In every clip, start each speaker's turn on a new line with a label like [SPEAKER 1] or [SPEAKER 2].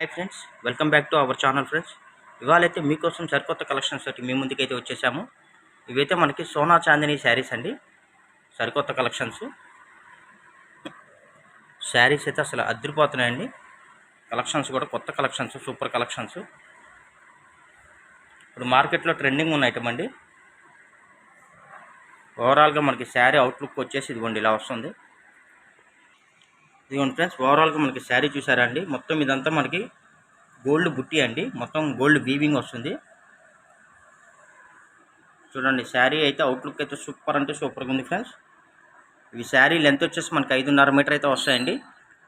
[SPEAKER 1] Hi friends welcome back to our channel friends ఇవాళైతే మీకోసం సరికొత్త collections తోటి మీ ముందుకైతే వచ్చేసాము. ఇవైతే మనకి సోనా చాందిని శారీస్ అండి. సరికొత్త కలెక్షన్స్ శారీస్ అయితే అసలు అద్దరిపోతున్నాయండి. కలెక్షన్స్ కూడా కొత్త కలెక్షన్స్ సూపర్ కలెక్షన్స్ ఇప్పుడు మార్కెట్లో ట్రెండింగ్ ఉన్న ఐటమ్ అండి. ఓవరాల్గా మనకి శారీ అవుట్లుక్ వచ్చేసి ఇదిగోండి ఇలా వస్తుంది. ఇదిగోండి ఫ్రెండ్స్ ఓవరాల్గా మనకి శారీ చూసారా అండి? మొత్తం ఇదంతా మనకి గోల్డ్ బుట్టి అండి. మొత్తం గోల్డ్ వీవింగ్ వస్తుంది. చూడండి శారీ అయితే అవుట్లుక్ అయితే సూపర్ అంటే సూపర్గా ఉంది ఫ్రెండ్స్ ఇవి శారీ లెంత్ వచ్చేసి మనకి ఐదున్నర మీటర్ అయితే వస్తాయండి.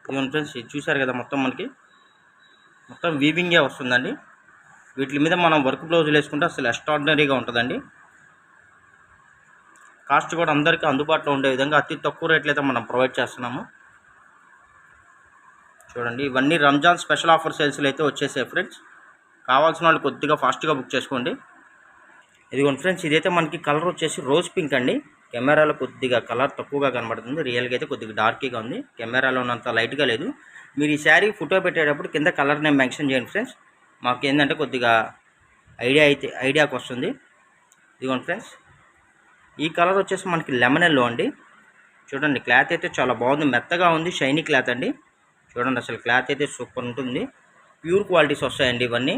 [SPEAKER 1] ఇదిగోండి ఫ్రెండ్స్ ఇది చూసారు కదా మొత్తం మనకి. మొత్తం వీవింగే వస్తుందండి. వీటి మీద మనం వర్క్ బ్లౌజులు వేసుకుంటే అసలు ఎక్స్ట్రాడినరీగా ఉంటుందండి. కాస్ట్ కూడా అందరికీ అందుబాటులో ఉండే విధంగా అతి తక్కువ రేట్లు అయితే మనం ప్రొవైడ్ చేస్తున్నాము. చూడండి ఇవన్నీ రంజాన్ స్పెషల్ ఆఫర్ సేల్స్లు అయితే వచ్చేసాయి ఫ్రెండ్స్. కావాల్సిన వాళ్ళు కొద్దిగా ఫాస్ట్గా బుక్ చేసుకోండి. ఇదిగోండి ఫ్రెండ్స్ ఇదైతే మనకి కలర్ వచ్చేసి రోజ్ పింక్ అండి. కెమెరాలో కొద్దిగా కలర్ తక్కువగా కనబడుతుంది. రియల్గా అయితే కొద్దిగా డార్క్గా ఉంది. కెమెరాలో ఉన్నంత లైట్గా లేదు. మీరు ఈ శారీ ఫోటో పెట్టేటప్పుడు కింద కలర్ నేను మెన్షన్ చేయండి ఫ్రెండ్స్. మాకు ఏంటంటే కొద్దిగా ఐడియా అయితే ఐడియాకి వస్తుంది. ఇదిగోండి ఫ్రెండ్స్ ఈ కలర్ వచ్చేసి మనకి లెమన్ ఎల్లో అండి. చూడండి క్లాత్ అయితే చాలా బాగుంది. మెత్తగా ఉంది షైనీ క్లాత్ అండి. చూడండి అసలు క్లాత్ అయితే సూపర్ ఉంటుంది. ప్యూర్ క్వాలిటీస్ వస్తాయండి ఇవన్నీ.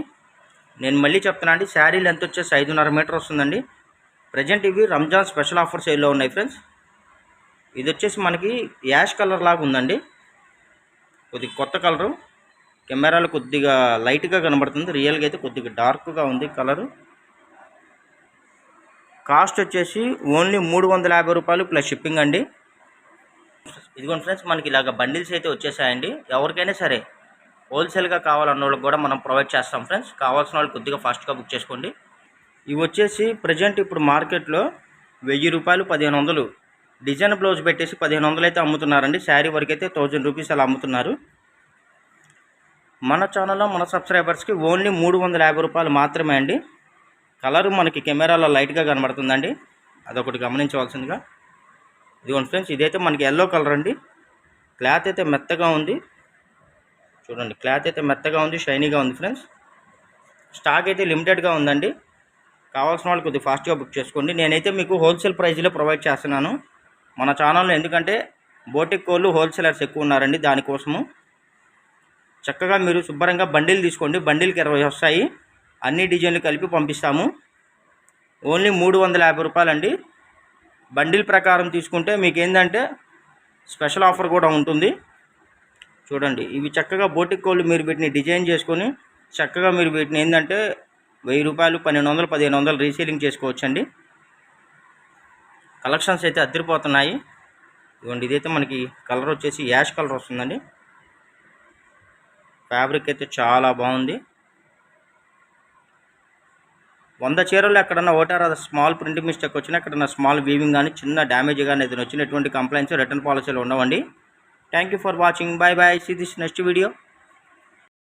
[SPEAKER 1] నేను మళ్ళీ చెప్తున్నా అండి శారీ లెంత్ వచ్చేసి ఐదున్నర మీటర్ వస్తుందండి. ప్రజెంట్ ఇవి రంజాన్ స్పెషల్ ఆఫర్ సేల్లో ఉన్నాయి ఫ్రెండ్స్ ఇది వచ్చేసి మనకి యాష్ కలర్ లాగా ఉందండి. కొద్దిగా కొత్త కలరు కెమెరాలు కొద్దిగా లైట్గా కనబడుతుంది. రియల్గా అయితే కొద్దిగా డార్క్గా ఉంది కలరు కాస్ట్ వచ్చేసి ఓన్లీ మూడు వందల యాభై రూపాయలు ప్లస్ షిప్పింగ్ అండి. ఇదిగోండి ఫ్రెండ్స్ మనకి ఇలాగ బండిల్స్ అయితే వచ్చేసాయండి. ఎవరికైనా సరే హోల్సేల్గా కావాలన్న వాళ్ళకి కూడా మనం ప్రొవైడ్ చేస్తాం ఫ్రెండ్స్. కావాల్సిన వాళ్ళు కొద్దిగా ఫాస్ట్గా బుక్ చేసుకోండి. ఇవి వచ్చేసి ప్రజెంట్ ఇప్పుడు మార్కెట్లో వెయ్యి రూపాయలు పదిహేను వందలు. డిజైన్ బ్లౌజ్ పెట్టేసి పదిహేను వందలు అయితే అమ్ముతున్నారండి. శారీ వరకు అయితే థౌజండ్ రూపీస్ అలా అమ్ముతున్నారు. మన ఛానల్లో మన సబ్స్క్రైబర్స్కి ఓన్లీ మూడు వందల యాభై రూపాయలు మాత్రమే అండి. కలర్ మనకి కెమెరాలో లైట్గా కనబడుతుందండి. అదొకటి గమనించవలసిందిగా. ఇదిగోండి ఫ్రెండ్స్ ఇదైతే మనకి ఎల్లో కలర్ అండి. క్లాత్ అయితే మెత్తగా ఉంది. చూడండి క్లాత్ అయితే మెత్తగా ఉంది షైనీగా ఉంది ఫ్రెండ్స్. స్టాక్ అయితే లిమిటెడ్గా ఉందండి. కావాల్సిన వాళ్ళు కొద్దిగా ఫాస్ట్గా బుక్ చేసుకోండి. నేనైతే మీకు హోల్సేల్ ప్రైస్లో ప్రొవైడ్ చేస్తున్నాను. మన ఛానల్లో ఎందుకంటే బోటిక్ కోళ్ళు హోల్సేలర్స్ ఎక్కువ ఉన్నారండి దానికోసము. చక్కగా మీరు శుభ్రంగా బండిల్ తీసుకోండి. బండిల్కి ఇరవై వస్తాయి. అన్ని డిజైన్లు కలిపి పంపిస్తాము. ఓన్లీ మూడు వందల యాభై రూపాయలండి. బండిల్ ప్రకారం తీసుకుంటే మీకు ఏంటంటే స్పెషల్ ఆఫర్ కూడా ఉంటుంది. చూడండి ఇవి చక్కగా బోటిక్ కోళ్ళు మీరు వీటిని డిజైన్ చేసుకొని చక్కగా మీరు వీటిని ఏంటంటే వెయ్యి రూపాయలు పన్నెండు వందలు పదిహేను వందలు రీసేలింగ్ చేసుకోవచ్చండి. కలెక్షన్స్ అయితే అద్దరిపోతున్నాయి. ఇవ్వండి ఇదైతే మనకి కలర్ వచ్చేసి యాష్ కలర్ వస్తుందండి. ఫ్యాబ్రిక్ అయితే చాలా బాగుంది. వంద చీరలు ఎక్కడన్నా అది స్మాల్ ప్రింటింగ్ మిస్టేక్ వచ్చినా ఎక్కడన్నా స్మాల్ వీవింగ్ కానీ చిన్న డ్యామేజ్ కానీ ఏదైనా వచ్చినటువంటి కంప్లైంట్స్ రిటర్న్ పాలసీలు ఉండవండి. Thank you for watching bye bye see this next video